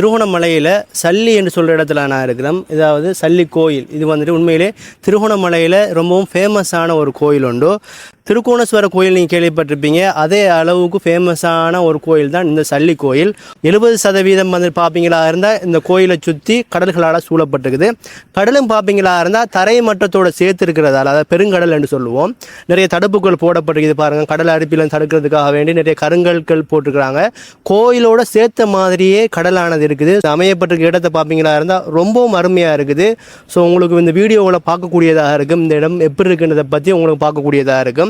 திருகோணமலையில் சல்லி என்று சொல்கிற இடத்துல நான் இருக்கிறேன். இதாவது சல்லி கோயில். இது வந்துட்டு உண்மையிலே திருகோணமலையில் ரொம்பவும் ஃபேமஸான ஒரு கோயில் உண்டு. திருக்கோணேஸ்வர கோயில் நீங்கள் கேள்விப்பட்டிருப்பீங்க. அதே அளவுக்கு ஃபேமஸான ஒரு கோயில் தான் இந்த சல்லி கோயில். எழுபது சதவீதம் வந்து பார்ப்பீங்களா இருந்தால் இந்த கோயிலை சுற்றி கடல்களால் சூழப்பட்டிருக்குது. கடலும் பார்ப்பீங்களா இருந்தால் தரை மட்டத்தோட சேர்த்து இருக்கிறதால அதாவது பெருங்கடல் என்று சொல்லுவோம். நிறைய தடுப்புகள் போடப்பட்டிருக்குது பாருங்கள் கடல் அடிப்பில் தடுக்கிறதுக்காக வேண்டி நிறைய கருங்கற்கள் போட்டிருக்கிறாங்க. கோயிலோட சேர்த்த மாதிரியே கடலானது இருக்குது. அமையப்பட்டிருக்க இடத்தை பார்ப்பீங்களா இருந்தால் ரொம்பவும் அருமையாக இருக்குது. ஸோ உங்களுக்கு இந்த வீடியோவில் பார்க்கக்கூடியதாக இருக்கும். இந்த இடம் எப்படி இருக்குன்றதை பற்றி உங்களுக்கு பார்க்கக்கூடியதாக இருக்கும்.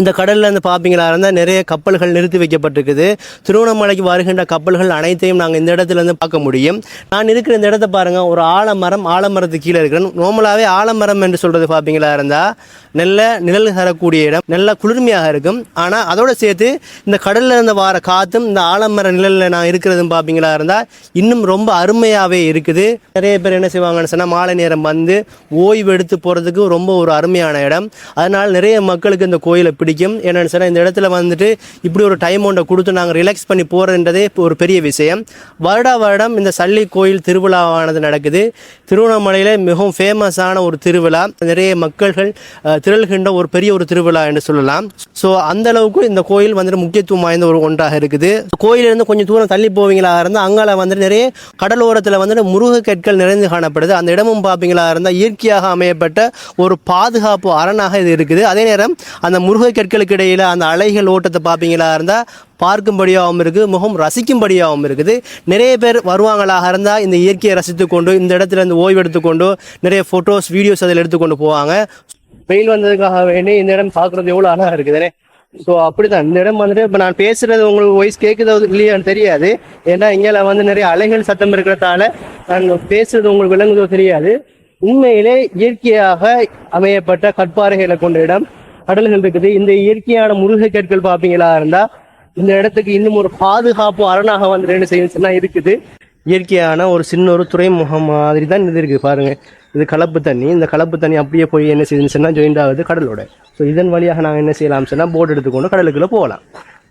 இந்த கடலில் இருந்து பார்ப்பீங்களா இருந்தால் நிறைய கப்பல்கள் நிறுத்தி வைக்கப்பட்டிருக்குது. திருவண்ணாமலைக்கு வருகின்ற கப்பல்கள் அனைத்தையும் நாங்கள் இந்த இடத்துல இருந்து பார்க்க முடியும். நான் இருக்கிற இந்த இடத்த பாருங்கள் ஒரு ஆலமரம் ஆலமரத்துக்கு கீழே இருக்கிறேன் நார்மலாகவே ஆலமரம் என்று சொல்கிறது பார்ப்பீங்களா இருந்தால் நல்ல நிழல் தரக்கூடிய இடம் நல்ல குளிர்மையாக இருக்கும். ஆனால் அதோட சேர்த்து இந்த கடல்ல இருந்து வார காற்றும் இந்த ஆலமர நிழலில் நான் இருக்கிறதும் பார்ப்பீங்களா இருந்தால் இன்னும் ரொம்ப அருமையாகவே இருக்குது. நிறைய பேர் என்ன செய்வாங்கன்னு சொன்னால் மாலை நேரம் வந்து ஓய்வு எடுத்து போகிறதுக்கு ரொம்ப ஒரு அருமையான இடம். அதனால் நிறைய மக்களுக்கு இந்த கோயிலை பிடிக்கும். என்னென்னு சொன்னால் இந்த இடத்துல வந்துட்டு இப்படி ஒரு டைம் ஒன்றை கொடுத்து நாங்கள் ரிலாக்ஸ் பண்ணி போகிறன்றதே ஒரு பெரிய விஷயம். வருடா வருடம் இந்த சல்லி கோயில் திருவிழாவானது நடக்குது. திருவண்ணாமலையில் மிகவும் ஃபேமஸான ஒரு திருவிழா. நிறைய மக்கள்கள் திரள்கின்ற ஒரு பெரிய ஒரு திருவிழா என்று சொல்லலாம். ஸோ அந்த அளவுக்கு இந்த கோயில் வந்துட்டு முக்கியத்துவம் வாய்ந்த ஒரு ஒன்றாக இருக்குது. கோயிலிருந்து கொஞ்சம் தூரம் தள்ளி போவீங்களா இருந்தால் அங்கால வந்துட்டு நிறைய கடலோரத்தில் வந்துட்டு முருக கற்கள் நிறைந்து காணப்படுது. அந்த இடமும் பார்ப்பீங்களா இருந்தால் இயற்கையாக அமையப்பட்ட ஒரு பாதுகாப்பு அரணாக இது இருக்குது. அதே நேரம் அந்த முருகை கற்களுக்கு இடையில் அந்த அலைகள் ஓட்டத்தை பார்ப்பீங்களா இருந்தால் பார்க்கும்படியாகவும் இருக்குது முகம் ரசிக்கும்படியாகவும் இருக்குது. நிறைய பேர் வருவாங்களாக இருந்தால் இந்த இயற்கையை ரசித்து கொண்டு இந்த இடத்துல இருந்து ஓய்வு எடுத்துக்கொண்டு நிறைய ஃபோட்டோஸ் வீடியோஸ் அதில் எடுத்துக்கொண்டு போவாங்க. வெயில் வந்ததுக்காக வேண்டி இந்த இடம் பார்க்குறது எவ்வளோ அழகாக இருக்குதுனே ஸோ அப்படிதான் இந்த இடம் வந்துட்டு இப்போ நான் பேசுறது உங்களுக்கு வாய்ஸ் கேட்குதோ இல்லையான்னு தெரியாது. ஏன்னா இங்கே வந்து நிறைய அலைகள் சத்தம் இருக்கிறதால நான் பேசுறது உங்களுக்கு விளங்குதோ தெரியாது. உண்மையிலே இயற்கையாக அமையப்பட்ட கற்பாறைகளை கொண்ட இடம். கடல்கள் இருக்குது. இந்த இயற்கையான முருகை கற்கள் பார்ப்பீங்களா இருந்தா இந்த இடத்துக்கு இன்னும் ஒரு பாதுகாப்பு அரணாக வந்து என்ன செய்யும் இருக்குது. இயற்கையான ஒரு சின்ன ஒரு துறைமுகம் மாதிரி தான் இது இருக்குது. பாருங்கள் இது கலப்பு தண்ணி. இந்த கலப்பு தண்ணி அப்படியே போய் என்ன செய்யணும்னா சொன்னால் ஜாயிண்ட் ஆகுது கடலோட. ஸோ இதன் வழியாக நாங்கள் என்ன செய்யலாம் சொன்னால் போட் எடுத்துக்கொண்டு கடலுக்குள்ளே போகலாம்.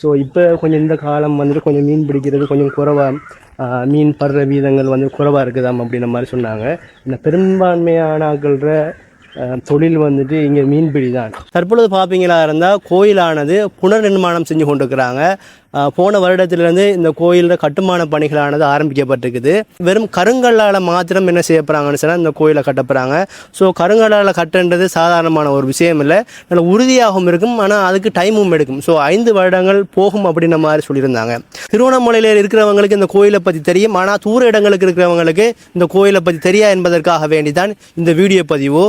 ஸோ இப்போ கொஞ்சம் இந்த காலம் வந்துட்டு கொஞ்சம் மீன் பிடிக்கிறது கொஞ்சம் குறைவாக மீன் படுற வீதங்கள் வந்து குறைவாக இருக்குதாம் அப்படின்ற மாதிரி சொன்னாங்க. இந்த பெரும்பான்மையான ஆட்கள்ற தொழில் வந்துட்டு இங்கே மீன்பிடி தான். தற்பொழுது பார்ப்பீங்களா இருந்தால் கோயிலானது புனர் நிர்மாணம் செஞ்சு கொண்டிருக்கிறாங்க. போன வருடத்திலிருந்து இந்த கோயிலில் கட்டுமான பணிகளானது ஆரம்பிக்கப்பட்டிருக்குது. வெறும் கருங்கல்லால் மாத்திரம் என்ன செய்ய போகிறாங்கன்னு சொன்னால் இந்த கோயிலை கட்டப்படுறாங்க ஸோ கருங்கல்லால் கட்டுன்றது சாதாரணமான ஒரு விஷயம் இல்லை. நல்ல உறுதியாகவும் இருக்கும். ஆனால் அதுக்கு டைமும் எடுக்கும். ஸோ ஐந்து வருடங்கள் போகும் அப்படின்ற மாதிரி சொல்லியிருந்தாங்க. திருவண்ணாமலையில் இருக்கிறவங்களுக்கு இந்த கோயிலை பற்றி தெரியும். ஆனால் தூர இடங்களுக்கு இருக்கிறவங்களுக்கு இந்த கோயிலை பற்றி தெரியா என்பதற்காக வேண்டி தான் இந்த வீடியோ பதிவு.